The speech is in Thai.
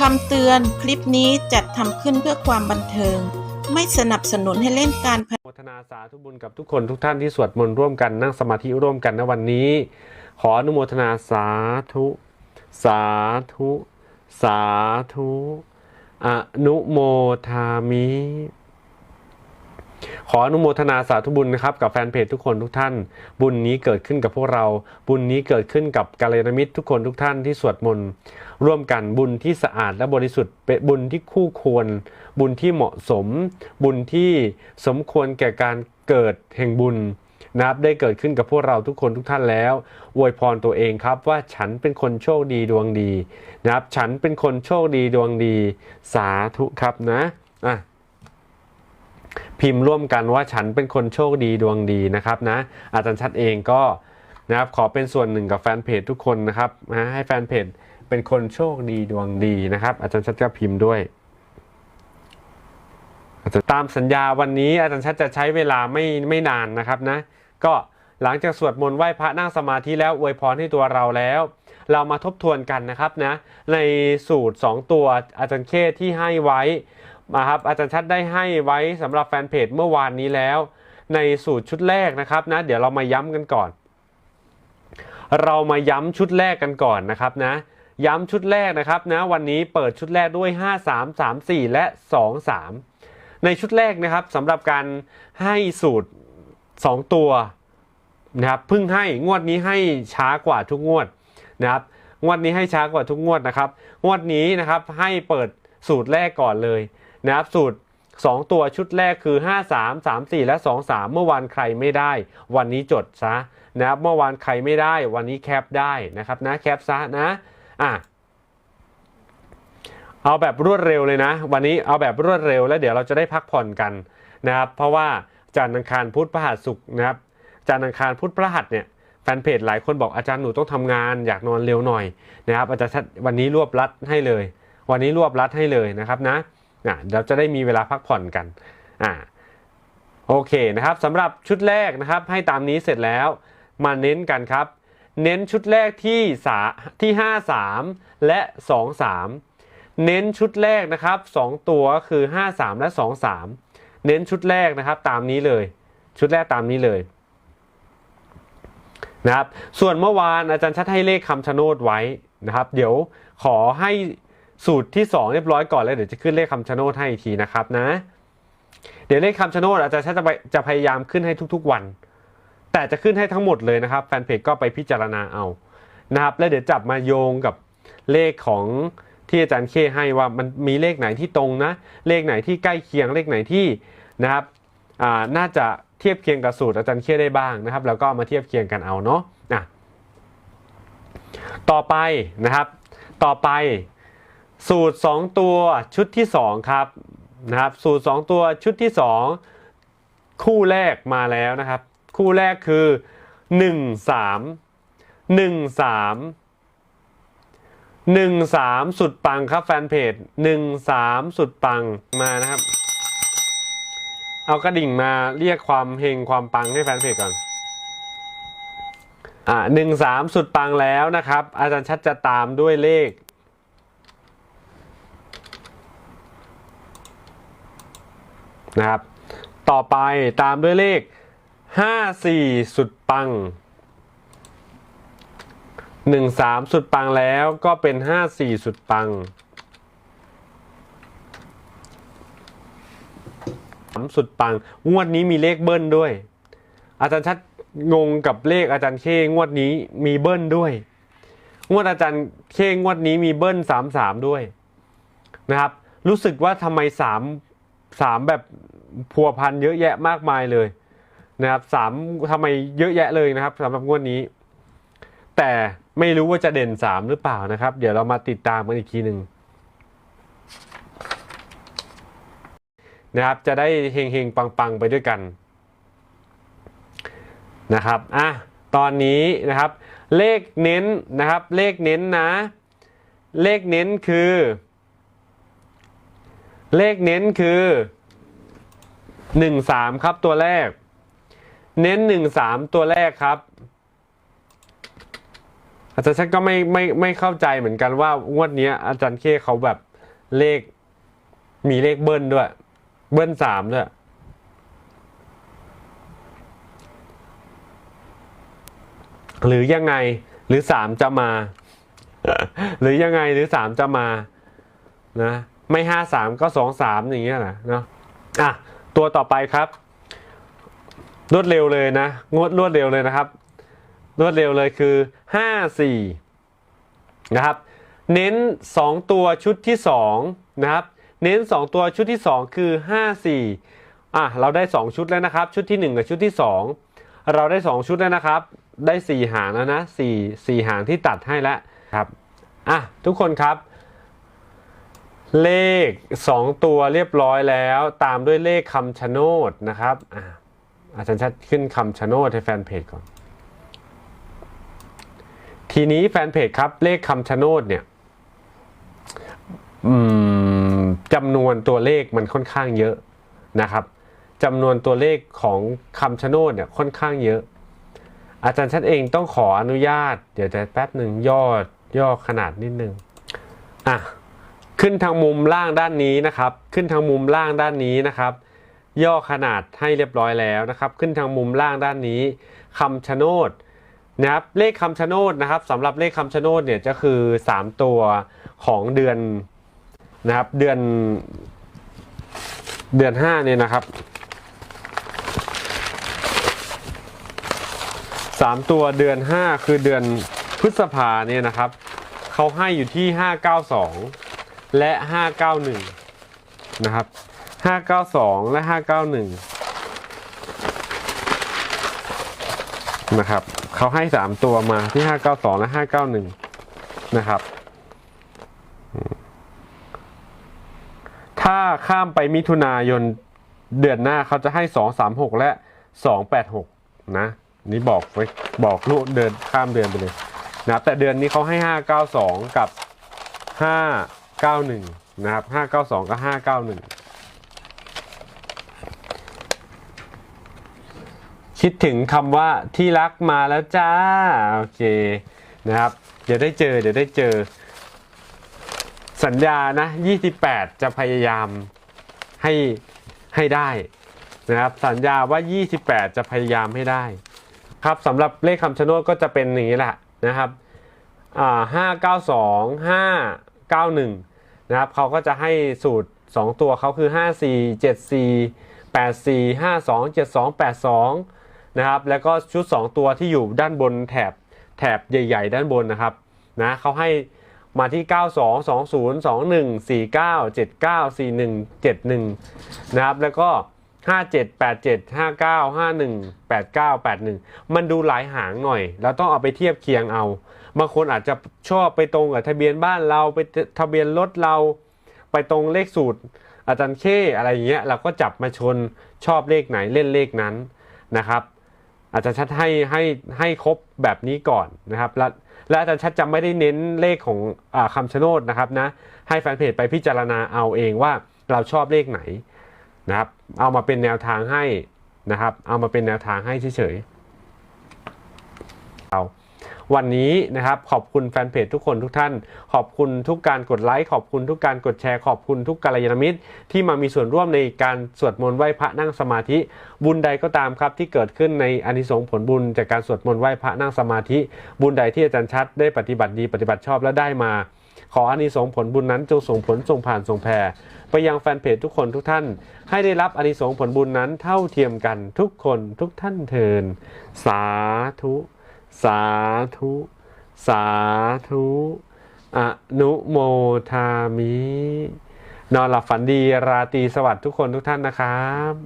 คำเตือนคลิปนี้จัดทำขึ้นเพื่อความบันเทิง ไม่สนับสนุนให้เล่นการพนันโมทนาสาธุบุญกับทุกคนทุกท่านที่สวดมนต์ร่วมกันนั่งสมาธิร่วมกันในวันนี้ ขออนุโมทนาสาธุ สาธุ สาธุ อนุโมทามิ ขออนุโมทนาสาธุบุญนะครับกับแฟนเพจทุกคนทุกท่าน บุญนี้เกิดขึ้นกับพวกเรา บุญนี้เกิดขึ้นกับกัลยาณมิตรทุกคนทุกท่านที่สวดมนต์ร่วมกันบุญที่สะอาดและบริสุทธิ์เป็นบุญที่คู่ควร บุญที่เหมาะสม บุญที่สมควรแก่การเกิดแห่งบุญนะครับได้เกิดขึ้นกับพวกเราทุกคนทุกท่านแล้ว อวยพรตัวเองครับว่าฉันเป็นคนโชคดีดวงดีนะครับฉันเป็นคนโชคดีดวงดี สาธุครับนะอะ พิมพ์ร่วมกันว่าฉันเป็นคนโชคดีดวงดีนะครับนะอาจารย์ชัดเองก็นะครับขอเป็นส่วนหนึ่งกับแฟนเพจทุกคนนะครับนะให้แฟนเพจเป็นคนโชคดีดวงดีนะครับ อาจารย์ชัดก็พิมพ์ด้วยอาจารย์ตามสัญญาวันนี้อาจารย์ชัดจะใช้เวลาไม่ไม่นานนะครับนะ ก็หลังจากสวดมนต์ไหว้พระนั่งสมาธิแล้วอวยพรให้ตัวเราแล้ว เรามาทบทวนกันนะครับนะ ในสูตร 2 ตัวอาจารย์เคที่ให้ไว้ มาครับอาจารย์ชัดได้ให้ไว้สำหรับแฟนเพจเมื่อวานนี้แล้ว ในสูตรชุดแรกนะครับนะเดี๋ยวเรามาย้ำกันก่อน เรามาย้ำชุดแรกกันก่อนนะครับนะย้ำชุดแรกนะครับนะวันนี้เปิดชุดแรกด้วย 5 3 3 4 และ 2 3 ในชุดแรกนะครับสำหรับการให้สูตร 2 ตัวนะครับเพิ่งให้งวดนี้ให้ช้ากว่าทุกงวดนะครับงวดนี้ให้ช้ากว่าทุกงวดนะครับ งวดนี้นะครับให้เปิดสูตรแรกก่อนเลย นะครับสูตร 2 ตัวชุดแรกคือ 5 3 3 4 และ 2 3 เมื่อวานใครไม่ได้ วันนี้จดซะนะครับเมื่อวานใครไม่ได้ วันนี้แคปได้นะครับนะแคปซะนะอะเอาแบบรวดเร็วเลยนะ วันนี้เอาแบบรวดเร็วแล้วเดี๋ยวเราจะได้พักผ่อนกันนะครับ เพราะว่าจันทร์อังคารพุธพฤหัสศุกร์นะครับจันทร์อังคารพุธพฤหัสเนี่ยแฟนเพจหลายคนบอกอาจารย์หนูต้องทำงานอยากนอนเร็วหน่อยนะครับอาจารย์วันนี้รวบรัดให้เลย วันนี้รวบรัดให้เลยนะครับนะ อะเดี๋ยวจะได้มีเวลาพักผ่อนกันอ่าโอเคนะครับสำหรับชุดแรกนะครับให้ตามนี้เสร็จแล้วมาเน้นกันครับ เน้นชุดแรกที่สาที่5 3 และ 2 3 เน้นชุดแรกนะครับ 2 ตัวคือ 5 3 และ 2 3 เน้นชุดแรกนะครับตามนี้เลย ชุดแรกตามนี้เลยนะครับส่วนเมื่อวานอาจารย์ชัดให้เลขคำชะโนดไว้นะครับ เดี๋ยวขอให้ สูตรที่ 2 เรียบร้อยก่อนแล้วเดี๋ยวจะขึ้นเลขคำชะโนดให้อีกทีนะครับนะ เดี๋ยวเลขคำชะโนดอาจารย์ชัดจะไปจะพยายามขึ้นให้ทุกๆวัน แต่จะขึ้นให้ทั้งหมดเลยนะครับแฟนเพจก็ไปพิจารณาเอานะครับแล้วเดี๋ยวจับมาโยงกับเลขของที่อาจารย์เคให้ว่ามันมีเลขไหนที่ตรงนะ เลขไหนที่ใกล้เคียงเลขไหนที่นะครับน่าจะเทียบเคียงกับสูตรอาจารย์เคได้บ้างนะครับ แล้วก็มาเทียบเคียงกันเอาเนาะต่อไปนะครับ ต่อไป สูตร 2 ตัวชุดที่ 2 ครับนะครับ สูตร 2 ตัวชุดที่ 2 คู่แรกมาแล้วนะครับ คู่แรกคือ 1 3 1 3 1 3 สุดปังครับแฟนเพจ 1 3 สุดปังมานะครับ เอากระดิ่งมาเรียกความเฮงความปังให้แฟนเพจก่อนอ่าหนึ่งสามสุดปังแล้วนะครับ อาจารย์ชัดจะตามด้วยเลข นะครับ ต่อไปตามด้วยเลข 54 สุดปัง 13 สุดปังแล้วก็เป็น 54 สุดปังสุดปัง งวดนี้มีเลขเบิ้ลด้วย อาจารย์ชัดงงกับเลขอาจารย์เคงวดนี้มีเบิ้ลด้วย งวดอาจารย์เคงวดนี้มีเบิ้ลสามสามด้วยนะครับ รู้สึกว่าทำไมสาม สามแบบพัวพันเยอะแยะมากมายเลยนะครับสามทำไมเยอะแยะเลยนะครับสำหรับงวดนี้ แต่ไม่รู้ว่าจะเด่นสามหรือเปล่านะครับ เดี๋ยวเรามาติดตามกันอีกทีหนึ่งนะครับ จะได้เฮงเฮงปังปังๆ ไปด้วยกันนะครับอะตอนนี้นะครับ เลขเน้นนะครับ เลขเน้นนะ เลขเน้นคือ เลขเน้นคือหนึ่งสามครับตัวแรก เน้นหนึ่งสามตัวแรกครับ อาจารย์ชักก็ไม่ไม่ไม่เข้าใจเหมือนกันว่างวดนี้อาจารย์เคเขาแบบเลขมีเลขเบิ้ลด้วย เบิ้ลสามด้วยหรือยังไงหรือสามจะมา หรือยังไงหรือสามจะมานะ ไม่ห้าสามก็สองสามอย่างเงี้ยนะเนาะอะตัวต่อไปครับ รวดเร็วเลยนะ งวดรวดเร็วเลยนะครับ รวดเร็วเลยคือห้าสี่นะครับ เน้น2ตัวชุดที่2นะครับ เน้น2ตัวชุดที่2คือ5 4อะเราได้2ชุดแล้วนะครับ ชุดที่1กับชุดที่2เราได้2ชุดแล้วนะครับ ได้4หางแล้วนะ4 4หางที่ตัดให้แล้วครับอะทุกคนครับ เลข 2 ตัวเรียบร้อยแล้ว ตามด้วยเลขคำชะโนดนะครับอะอาจารย์ชัดขึ้นคำชะโนดให้แฟนเพจก่อน ทีนี้แฟนเพจครับเลขคำชะโนดเนี่ยจำนวนตัวเลขมันค่อนข้างเยอะนะครับจำนวนตัวเลขของคำชะโนดเนี่ยค่อนข้างเยอะ อาจารย์ชัดเองต้องขออนุญาต เดี๋ยวจะแป๊บหนึ่งย่อย่อขนาดนิดนึงอะ ขึ้นทางมุมล่างด้านนี้นะครับ ขึ้นทางมุมล่างด้านนี้นะครับ ย่อขนาดให้เรียบร้อยแล้วนะครับ ขึ้นทางมุมล่างด้านนี้คำชะโนดนะครับเลขคำชะโนดนะครับสำหรับเลขคำชะโนดเนี่ยจะคือ 3 ตัวของเดือนนะครับเดือนเดือน5เนี่ยนะครับสามตัวเดือน 5 คือเดือนพฤษภาเนี่ยนะครับเขาให้อยู่ที่ 592 และ 591 นะครับ 592 และ 591 นะครับเขาให้สามตัวมาที่ห้าเก้าสองและห้าเก้าหนึ่งนะครับ ถ้าข้ามไปมิถุนายนเดือนหน้าเขาจะให้สองสามหกและสองแปดหกนะ นี่บอกไว้บอกลูกเดินข้ามเดือนไปเลยนะแต่เดือนนี้เขาให้ห้าเก้าสองกับห้าเก้าหนึ่งนะครับห้าเก้าสองกับห้าเก้าหนึ่งคิดถึงคำว่าที่รักมาแล้วจ้า โอเคนะครับเดี๋ยวได้เจอเดี๋ยวได้เจอ สัญญานะ 28 จะพยายามให้ให้ได้นะครับสัญญาว่า 28 จะพยายามให้ได้ ครับสำหรับเลขคำชะโนดก็จะเป็นอย่างนี้แหละนะครับอ่า592 591 นะครับเขาก็จะให้สูตร 2 ตัวเขาคือ 54 74 84 52 72 82 นะครับ แล้วก็ชุด 2 ตัวที่อยู่ด้านบนแถบแถบใหญ่ ๆ ด้านบนนะครับนะเขาให้มาที่ 92 20 21 49 79 41 71 นะครับ แล้วก็ 57 87 59 51 89 81 มันดูหลายหางหน่อยเราต้องเอาไปเทียบเคียงเอา บางคนอาจจะชอบไปตรงกับทะเบียนบ้านเราไปทะเบียนรถเรา ไปตรงเลขสูตร อาจารย์เคอะไรอย่างเงี้ยเราก็จับมาชนชอบเลขไหนเล่นเลขนั้นนะครับ อาจารย์ชัดให้ให้ให้ครบแบบนี้ก่อนนะครับและและอาจารย์ชัดจะไม่ได้เน้นเลขของอคำชะโนดนะครับนะให้แฟนเพจไปพิจารณาเอาเองว่าเราชอบเลขไหน นะครับ เอามาเป็นแนวทางให้นะครับ เอามาเป็นแนวทางให้เฉยๆเอาวันนี้นะครับขอบคุณแฟนเพจทุกคนทุกท่าน ขอบคุณทุกการกดไลค์ขอบคุณทุกการกดแชร์ขอบคุณทุกกัลยาณมิตร ที่มามีส่วนร่วมในการสวดมนต์ไหว้พระนั่งสมาธิ บุญใดก็ตามครับ ที่เกิดขึ้นในอานิสงส์ผลบุญจากการสวดมนต์ไหว้พระนั่งสมาธิ บุญใดที่อาจารย์ชัดได้ปฏิบัติดีปฏิบัติชอบและได้มา ขออานิสงส์ผลบุญนั้นจงส่งผลส่งผ่านส่งแผ่ไปยังแฟนเพจทุกคนทุกท่าน ให้ได้รับอานิสงส์ผลบุญนั้นเท่าเทียมกันทุกคนทุกท่านเทินสาธุ สาธุ สาธุอนุโมทามิ นอนหลับฝันดีราตรีสวัสดิ์ทุกคนทุกท่านนะครับ